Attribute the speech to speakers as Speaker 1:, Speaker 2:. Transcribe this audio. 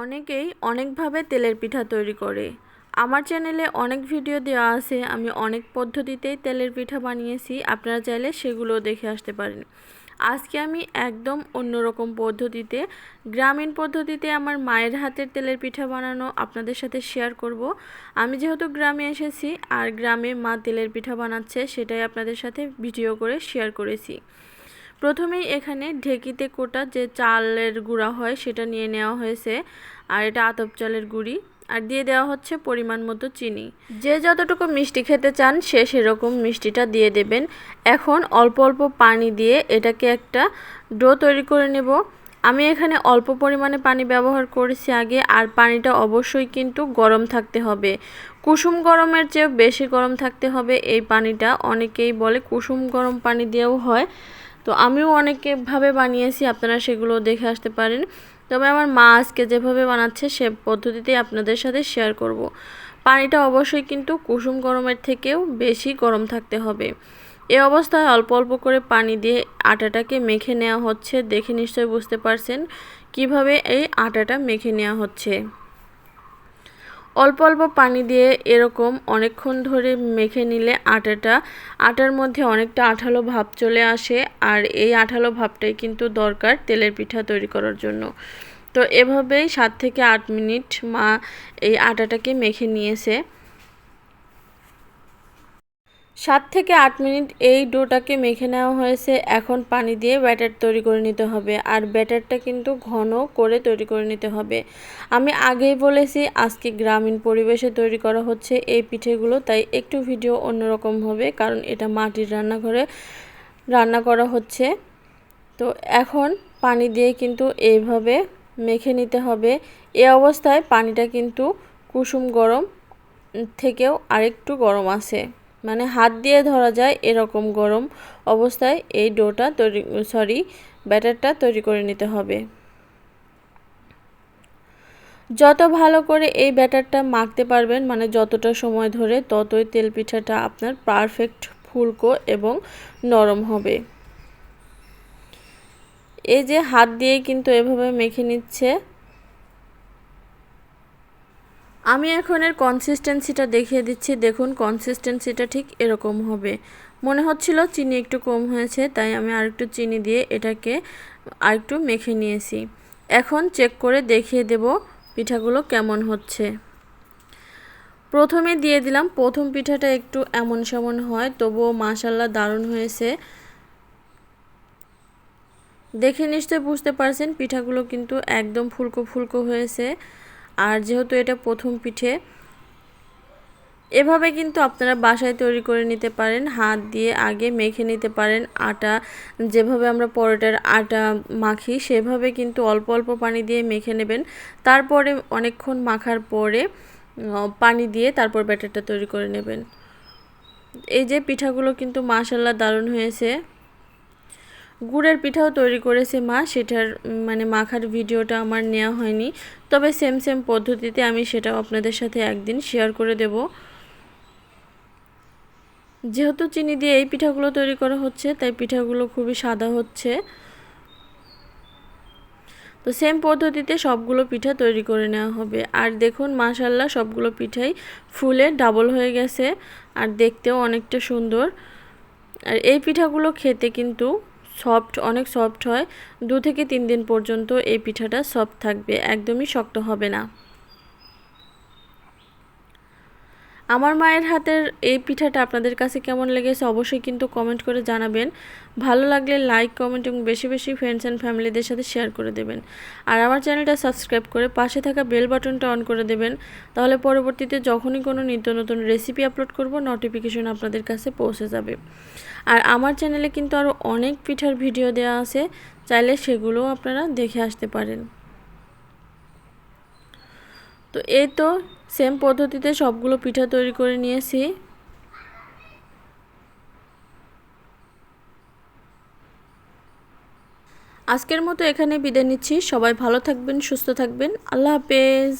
Speaker 1: অনেকেই অনেকভাবে তেলের পিঠা তৈরি করে। আমার চ্যানেলে অনেক ভিডিও দেওয়া আছে, আমি অনেক পদ্ধতিতেই তেলের পিঠা বানিয়েছি, আপনারা চাইলে সেগুলো দেখে আসতে পারেন। আজকে আমি একদম অন্যরকম পদ্ধতিতে, গ্রামীণ পদ্ধতিতে আমার মায়ের হাতের তেলের পিঠা বানানো আপনাদের সাথে শেয়ার করব। আমি যেহেতু গ্রামে এসেছি, আর গ্রামে মা তেলের পিঠা বানাচ্ছে, সেটাই আপনাদের সাথে ভিডিও করে শেয়ার করেছি। প্রথমেই এখানে ঢেকিতে কোটা যে চালের গুঁড়া হয় সেটা নিয়ে নেওয়া হয়েছে, আর এটা আতপ চালের গুঁড়ি, আর দিয়ে দেওয়া হচ্ছে পরিমাণ মতো চিনি। যে যতটুকু মিষ্টি খেতে চান সে সেরকম মিষ্টিটা দিয়ে দেবেন। এখন অল্প অল্প পানি দিয়ে এটাকে একটা ডো তৈরি করে নেব। আমি এখানে অল্প পরিমাণে পানি ব্যবহার করেছি আগে, আর পানিটা অবশ্যই কিন্তু গরম থাকতে হবে। কুসুম গরমের চেয়ে বেশি গরম থাকতে হবে। এই পানিটা অনেকেই বলে কুসুম গরম পানি দিয়েও হয়। তো আমিও অনেকভাবে বানিয়েছি, আপনারা সেগুলো দেখে আসতে পারেন। তবে আমার মা আজকে যেভাবে বানাচ্ছে, সে পদ্ধতিতেই আপনাদের সাথে শেয়ার করব। পানিটা অবশ্যই কিন্তু কুসুম গরমের থেকেও বেশি গরম থাকতে হবে। এ অবস্থায় অল্প অল্প করে পানি দিয়ে আটাটাকে মেখে নেওয়া হচ্ছে। দেখে নিশ্চয়ই বুঝতে পারছেন কীভাবে এই আটাটা মেখে নেওয়া হচ্ছে। অল্প অল্প পানি দিয়ে এরকম অনেকক্ষণ ধরে মেখে নিলে আটাটা, আটার মধ্যে অনেকটা আঠালো ভাব চলে আসে আর এই আঠালো ভাবটাই কিন্তু দরকার তেলের পিঠা তৈরি করার জন্য। তো এভাবেই সাত থেকে আট মিনিট মা এই আটাটাকে মেখে নিয়েছে। সাত থেকে আট মিনিট এই ডোটাকে মেখে নেওয়া হয়েছে। এখন পানি দিয়ে ব্যাটার তৈরি করে নিতে হবে। আর ব্যাটারটা কিন্তু ঘন করে তৈরি করে নিতে হবে। আমি আগেই বলেছি, আজকে গ্রামীণ পরিবেশে তৈরি করা হচ্ছে এই পিঠেগুলো। তাই একটু ভিডিও অন্যরকম হবে, কারণ এটা মাটির রান্নাঘরে রান্না করা হচ্ছে। তো এখন পানি দিয়ে কিন্তু এইভাবে মেখে নিতে হবে। এ অবস্থায় পানিটা কিন্তু কুসুম গরম থেকেও আরেকটু গরম আছে। মানে হাত দিয়ে ধরা যায় এরকম গরম অবস্থায় এই ডোটা তৈরি, সরি, ব্যাটারটা তৈরি করে নিতে হবে। যত ভালো করে এই ব্যাটারটা মাখতে পারবেন মানে যতটা সময় ধরে ততই তেল পিঠাটা আপনার পারফেক্ট ফুলকো এবং নরম হবে। এই যে হাত দিয়ে কিন্তু এভাবে মেখে নিচ্ছে আমি এখন এর কনসিস্টেন্সিটা দেখিয়ে দিচ্ছি। দেখুন কনসিস্টেন্সিটা ঠিক এরকম হবে। মনে হচ্ছিল চিনি একটু কম হয়েছে, তাই আমি আরেকটু চিনি দিয়ে এটাকে আরেকটু মেখে নিয়েছি। এখন চেক করে দেখিয়ে দেব পিঠাগুলো কেমন হচ্ছে। প্রথমে দিয়ে দিলাম, প্রথম পিঠাটা একটু এমন সেমন হয়, তবুও মাসাল্লা দারুণ হয়েছে। দেখে নিশ্চয়ই বুঝতে পারছেন, পিঠাগুলো কিন্তু একদম ফুলকো ফুলকো হয়েছে। আর যেহেতু এটা প্রথম পিঠে, এভাবে কিন্তু আপনারা বাসায় তৈরি করে নিতে পারেন, হাত দিয়ে আগে মেখে নিতে পারেন, আটা, যেভাবে আমরা পরোটার আটা মাখি, সেভাবে কিন্তু অল্প অল্প পানি দিয়ে মেখে নেবেন। তারপরে অনেকক্ষণ মাখার পরে পানি দিয়ে তারপর ব্যাটারটা তৈরি করে নেবেন। এই যে পিঠাগুলো কিন্তু মাসাল্লা দারুণ হয়েছে। গুড়ের পিঠাও তৈরি করেছে মা, সেটার মানে মাখার ভিডিওটা আমার নেওয়া হয়নি। তবে সেম সেম পদ্ধতিতে আমি সেটাও আপনাদের সাথে একদিন শেয়ার করে দেব। যেহেতু চিনি দিয়ে এই পিঠাগুলো তৈরি করা হচ্ছে, তাই পিঠাগুলো খুবই সাদা হচ্ছে। তো সেম পদ্ধতিতে সবগুলো পিঠা তৈরি করে নেওয়া হবে। আর দেখুন মাশাল্লাহ সবগুলো পিঠাই ফুলে ডাবল হয়ে গেছে, আর দেখতেও অনেকটা সুন্দর। আর এই পিঠাগুলো খেতে কিন্তু সফট, অনেক সফট হয়। দু থেকে তিন দিন পর্যন্ত এই পিঠাটা সফট থাকবে, একদমই শক্ত হবে না। আমার মায়ের হাতের এই পিঠাটা আপনাদের কাছে কেমন লেগেছে অবশ্যই কিন্তু কমেন্ট করে জানাবেন। ভালো লাগলে লাইক কমেন্ট এবং বেশি বেশি ফ্রেন্ডস অ্যান্ড ফ্যামিলিদের সাথে শেয়ার করে দেবেন। আর আমার চ্যানেলটা সাবস্ক্রাইব করে পাশে থাকা বেল বাটনটা অন করে দেবেন। তাহলে পরবর্তীতে যখনই কোনো নিত্য নতুন রেসিপি আপলোড করব নোটিফিকেশন আপনাদের কাছে পৌঁছে যাবে। আর আমার চ্যানেলে কিন্তু আরও অনেক পিঠার ভিডিও দেওয়া আছে। চাইলে সেগুলোও আপনারা দেখে আসতে পারেন। তো এই তো সেম পদ্ধতিতে সবগুলো পিঠা তৈরি করে নিয়েছি। আজকের মতো এখানে বিদায় নিচ্ছি। সবাই ভালো থাকবেন, সুস্থ থাকবেন। আল্লাহ হাফেজ।